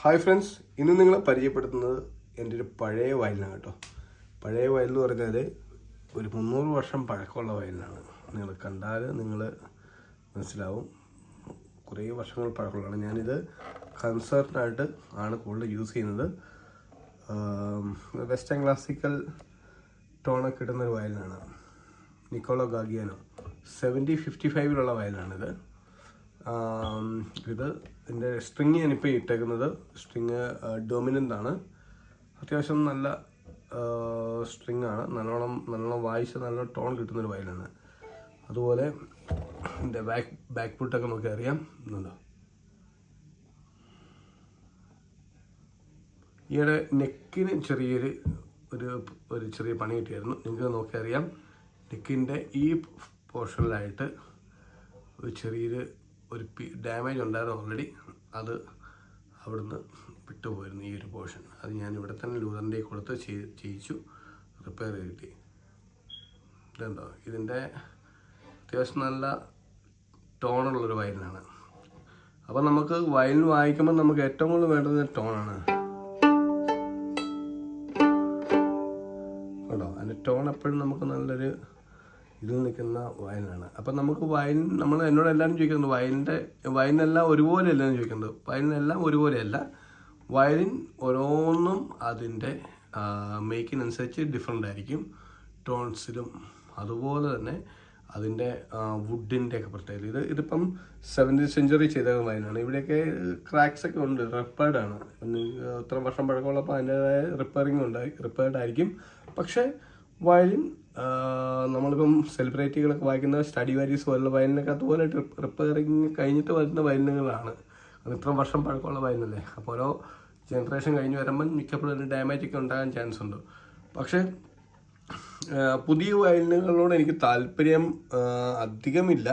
Hi friends ഇന്ന് നിങ്ങളെ പരിചയപ്പെടുത്തുന്നത് എന്റെ ഒരു പഴയ വയലിനാണ് കേട്ടോ. പഴയ വയൽ എന്ന് പറഞ്ഞാൽ ഒരു മുന്നൂറ് വർഷം പഴക്കമുള്ള വയലിനാണ്. നിങ്ങൾ കണ്ടാൽ നിങ്ങൾ മനസ്സിലാവും. കുറേ വർഷങ്ങൾ പഴക്കമുള്ളതാണ്. ഞാനിത് കൺസേർട്ടായിട്ട് ആണ് കൂടുതൽ യൂസ് ചെയ്യുന്നത്. വെസ്റ്റേൺ ക്ലാസിക്കൽ ടോണൊക്കെ കിട്ടുന്ന ഒരു വയലിനാണ്. നിക്കോളോ ഗാഗിയാനോ സെവന്റി ഫിഫ്റ്റി ഫൈവിലുള്ള വയലാണിത് ഇത് ഇതിന്റെ സ്ട്രിങ് ഞാനിപ്പോൾ ഇട്ടേക്കുന്നത്. സ്ട്രിങ് ഡൊമിനന്റ് ആണ്. അത്യാവശ്യം നല്ല സ്ട്രിങ് ആണ്. നല്ലോണം നല്ലോണം വായിച്ച് നല്ല ടോൺ കിട്ടുന്നൊരു വയലാണ് അതുപോലെ ഇതിന്റെ ബാക്ക് ബാക്ക് ഫുട്ടൊക്കെ നമുക്ക് അറിയാം. എന്നുണ്ടോ ഈയിടെ നെക്കിന് ചെറിയൊരു ഒരു ഒരു ചെറിയ പണി കിട്ടിയായിരുന്നു. നിങ്ങൾക്ക് നോക്കിയറിയാം നെക്കിന്റെ ഈ പോർഷനിലായിട്ട് ഒരു ചെറിയൊരു ഒരു ഡാമേജ് ഉണ്ടായിരുന്നു ഓൾറെഡി അത് അവിടുന്ന് വിട്ടുപോയിരുന്നു ഈ ഒരു പോർഷൻ അത് ഞാൻ ഇവിടെ തന്നെ ലൂതറിന്റെ കൊടുത്ത് ചെയ്- ചെയ്യിച്ചു റിപ്പയർ കിട്ടി ഇതുണ്ടോ ഇതിന്റെ അത്യാവശ്യം നല്ല ടോണുള്ളൊരു വയലിനാണ്. അപ്പോൾ നമുക്ക് വയലിൻ വായിക്കുമ്പോൾ നമുക്ക് ഏറ്റവും കൂടുതൽ വേണ്ടത് ടോണാണ് കേട്ടോ അതിന്റെ ടോൺ എപ്പോഴും നമുക്ക് നല്ലൊരു ഇതിൽ നിൽക്കുന്ന വയലിനാണ്. അപ്പം നമുക്ക് വയൻ നമ്മൾ എന്നോട് എല്ലാവരും ചോദിക്കുന്നത് വയലിന്റെ വയലിനെല്ലാം ഒരുപോലെയല്ല എന്ന് ചോദിക്കുന്നത് വയലിനെല്ലാം ഒരുപോലെയല്ല. വയലിൻ ഓരോന്നും അതിന്റെ മേക്കിനനുസരിച്ച് ഡിഫറെന്റ് ആയിരിക്കും. ടോൺസിലും അതുപോലെ തന്നെ അതിന്റെ വുഡിന്റെ ഒക്കെ പ്രത്യേകത. ഇത് ഇതിപ്പം സെവന്റീൻ സെഞ്ചുറി ചെയ്ത വയനാണ് ഇവിടെയൊക്കെ ക്രാക്സ് ഒക്കെ ഉണ്ട്. റിപ്പയർഡ് ആണ്. പിന്നെ ഇത്ര വർഷം പഴക്കമുള്ളപ്പോൾ അതിന്റെതായ റിപ്പയറിങ് ഉണ്ടായി റിപ്പയർഡ് ആയിരിക്കും. പക്ഷേ വയലിൻ നമ്മളിപ്പം സെലിബ്രിറ്റികളൊക്കെ വായിക്കുന്ന സ്റ്റഡി വാരീസ് പോലുള്ള വയലിനൊക്കെ അതുപോലെ റിപ്പയറിങ് കഴിഞ്ഞിട്ട് വരുന്ന വയലിനുകളാണ്. അത് ഇത്ര വർഷം പഴക്കമുള്ള വയലിനല്ലേ? അപ്പോൾ ഓരോ ജനറേഷൻ കഴിഞ്ഞ് വരുമ്പം മിക്കപ്പോഴും ഒരു ഡാമേജ് ഒക്കെ ഉണ്ടാകാൻ ചാൻസ് ഉണ്ട്. പക്ഷേ പുതിയ വയലിനുകളോട് എനിക്ക് താല്പര്യം അധികമില്ല.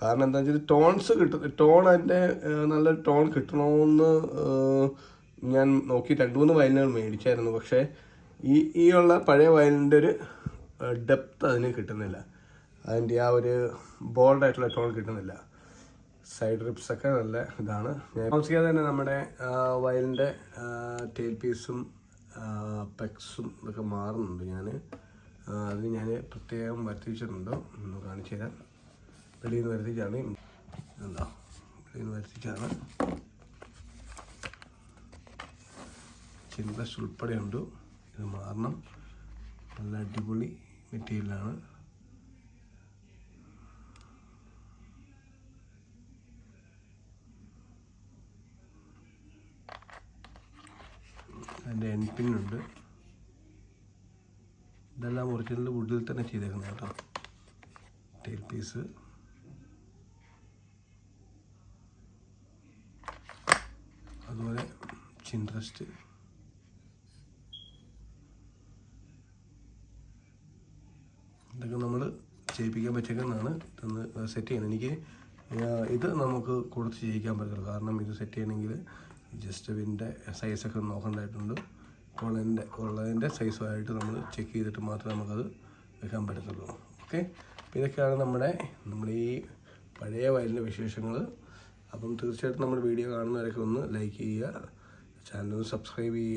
കാരണം എന്താ വെച്ചാൽ ടോൺസ് കിട്ടും. ടോൺ അതിന്റെ നല്ല ടോൺ കിട്ടണമെന്ന് ഞാൻ നോക്കി രണ്ട് മൂന്ന് വയലിനുകൾ മേടിച്ചായിരുന്നു. പക്ഷേ ഈ ഈ ഉള്ള പഴയ വയലിന്റെ ഒരു ഡെപ്ത് അതിന് കിട്ടുന്നില്ല. അതിന്റെ ആ ഒരു ബോൾഡായിട്ടുള്ള ടോൺ കിട്ടുന്നില്ല. സൈഡ് റിപ്സ് ഒക്കെ നല്ല ഇതാണ്. താമസിക്കാതെ തന്നെ നമ്മുടെ വയലിന്റെ ടേൽ പീസും പെക്സും ഇതൊക്കെ മാറുന്നുണ്ട് ഞാൻ അത് ഞാൻ പ്രത്യേകം വരുത്തിച്ചിട്ടുണ്ട് ഒന്ന് കാണിച്ചു തരാം. വെളിയിൽ നിന്ന് വരുത്തിച്ചാണ് എന്താ വെളിയിൽ നിന്ന് വരുത്തിച്ചാണ് ചിന്തസ് ഉൾപ്പെടെയുണ്ട്. ഇത് മാറണം. നല്ല അടിപൊളി മെറ്റീരിയലാണ്. അതിന്റെ എൻ പിന്നുണ്ട് ഇതെല്ലാം ഒറിജിനൽ വുഡിൽ തന്നെ ചെയ്തേക്കുന്നത് കേട്ടോ. ടെയിൽ പീസ് അതുപോലെ ചിൻട്രസ്റ്റ് ഇതൊക്കെ നമ്മൾ ചെയ്യിപ്പിക്കാൻ പറ്റുമെന്നാണ് ഇതൊന്ന് സെറ്റ് ചെയ്യണം. എനിക്ക് ഇത് നമുക്ക് കൊടുത്ത് ചെയ്യിക്കാൻ പറ്റില്ല കാരണം ഇത് സെറ്റ് ചെയ്യണമെങ്കിൽ ജസ്റ്റ് ഇതിന്റെ സൈസൊക്കെ നോക്കേണ്ടതായിട്ടുണ്ട്. ഉള്ളതിന്റെ ഉള്ളതിന്റെ സൈസുമായിട്ട് നമ്മൾ ചെക്ക് ചെയ്തിട്ട് മാത്രമേ നമുക്കത് വെക്കാൻ പറ്റത്തുള്ളൂ. ഓക്കെ അപ്പോൾ ഇതൊക്കെയാണ് നമ്മുടെ നമ്മുടെ ഈ പഴയ വയലിന്റെ വിശേഷങ്ങൾ അപ്പം തീർച്ചയായിട്ടും നമ്മുടെ വീഡിയോ കാണുന്നവരൊക്കെ ഒന്ന് ലൈക്ക് ചെയ്യുക. ചാനൽ സബ്സ്ക്രൈബ് ചെയ്യുക.